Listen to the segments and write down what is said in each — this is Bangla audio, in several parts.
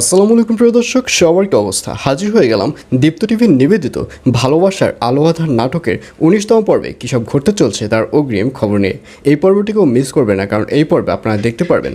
আসসালামু আলাইকুম প্রিয় দর্শক, সবার কি অবস্থা। হাজির হয়ে গেলাম দীপ্ত টিভির নিবেদিত ভালোবাসার আলো আধার নাটকের উনিশতম পর্বে। কী সব ঘটতে চলছে তার অগ্রিম খবর নিয়ে। এই পর্বটিকেও মিস করবে না, কারণ এই পর্বে আপনারা দেখতে পারবেন।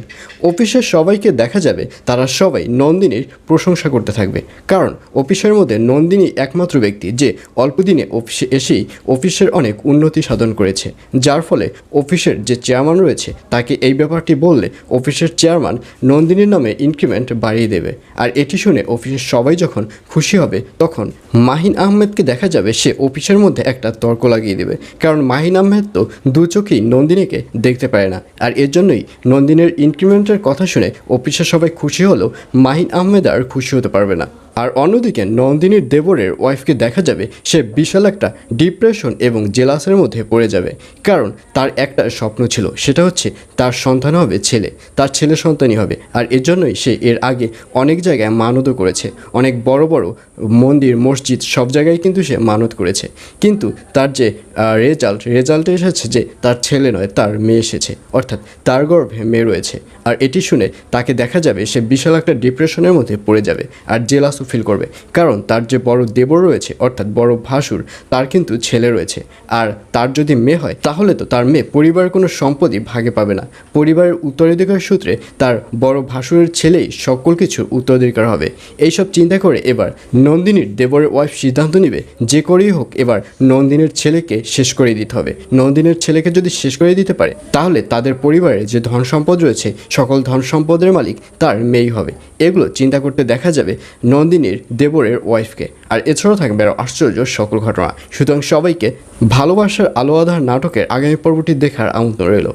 অফিসের সবাইকে দেখা যাবে, তারা সবাই নন্দিনীর প্রশংসা করতে থাকবে। কারণ অফিসের মধ্যে নন্দিনী একমাত্র ব্যক্তি, যে অল্প দিনে অফিসে এসেই অফিসের অনেক উন্নতি সাধন করেছে। যার ফলে অফিসের যে চেয়ারম্যান রয়েছে, তাকে এই ব্যাপারটি বললে অফিসের চেয়ারম্যান নন্দিনীর নামে ইনক্রিমেন্ট বাড়িয়ে দেবে। আর এটি শুনে অফিসের সবাই যখন খুশি হবে, তখন মাহিন আহমেদকে দেখা যাবে সে অফিসের মধ্যে একটা তর্ক লাগিয়ে দেবে। কারণ মাহিন আহমেদ তো দু চোখেই নন্দিনীকে দেখতে পারে না। আর এর জন্যই নন্দিনীর ইনক্রিমেন্টের কথা শুনে অফিসের সবাই খুশি হলেও মাহিন আহমেদ আর খুশি হতে পারবে না। আর অন্যদিকে নন্দিনীর দেবরের ওয়াইফকে দেখা যাবে, সে বিশাল একটা ডিপ্রেশন এবং জেলাসের মধ্যে পড়ে যাবে। কারণ তার একটা স্বপ্ন ছিল, সেটা হচ্ছে তার সন্তান হবে ছেলে, তার ছেলে সন্তানই হবে। আর এর জন্যই সে এর আগে অনেক জায়গায় মানতও করেছে। অনেক বড় বড় মন্দির, মসজিদ, সব জায়গায় কিন্তু সে মানত করেছে। কিন্তু তার যে রেজাল্ট রেজাল্টে এসেছে যে তার ছেলে নয়, তার মেয়ে এসেছে। অর্থাৎ তার গর্ভে মেয়ে রয়েছে। আর এটি শুনে তাকে দেখা যাবে, সে বিশাল একটা ডিপ্রেশনের মধ্যে পড়ে যাবে। আর জেলাসও ফিল করবে। কারণ তার যে বড় দেবর রয়েছে, অর্থাৎ বড় ভাসুর, তার কিন্তু ছেলে রয়েছে। আর তার যদি মেয়ে হয়, তাহলে তো তার মেয়ে পরিবারের কোনো সম্পদই ভাগে পাবে না। পরিবারের উত্তরাধিকার সূত্রে তার বড় ভাসুরের ছেলেই সকল কিছুর উত্তরাধিকার হবে। এইসব চিন্তা করে এবার নন্দিনীর দেবরের ওয়াইফ সিদ্ধান্ত নেবে, যে করেই হোক এবার নন্দিনীর ছেলেকে শেষ করে দিতে হবে। নন্দিনীর ছেলেকে যদি শেষ করে দিতে পারে, তাহলে তাদের পরিবারে যে ধন সম্পদ রয়েছে, সকল ধন সম্পদের মালিক তার মেয়েই হবে। এগুলো চিন্তা করতে দেখা যাবে নন্দিনীর, দেবরের ওয়াইফকে আর এছাড়াও থাকবে আরও আশ্চর্য সকল ঘটনা। সুতরাং সবাইকে ভালোবাসার আলো আধার নাটকের আগামী পর্বটি দেখার আমন্ত্রণ রইল।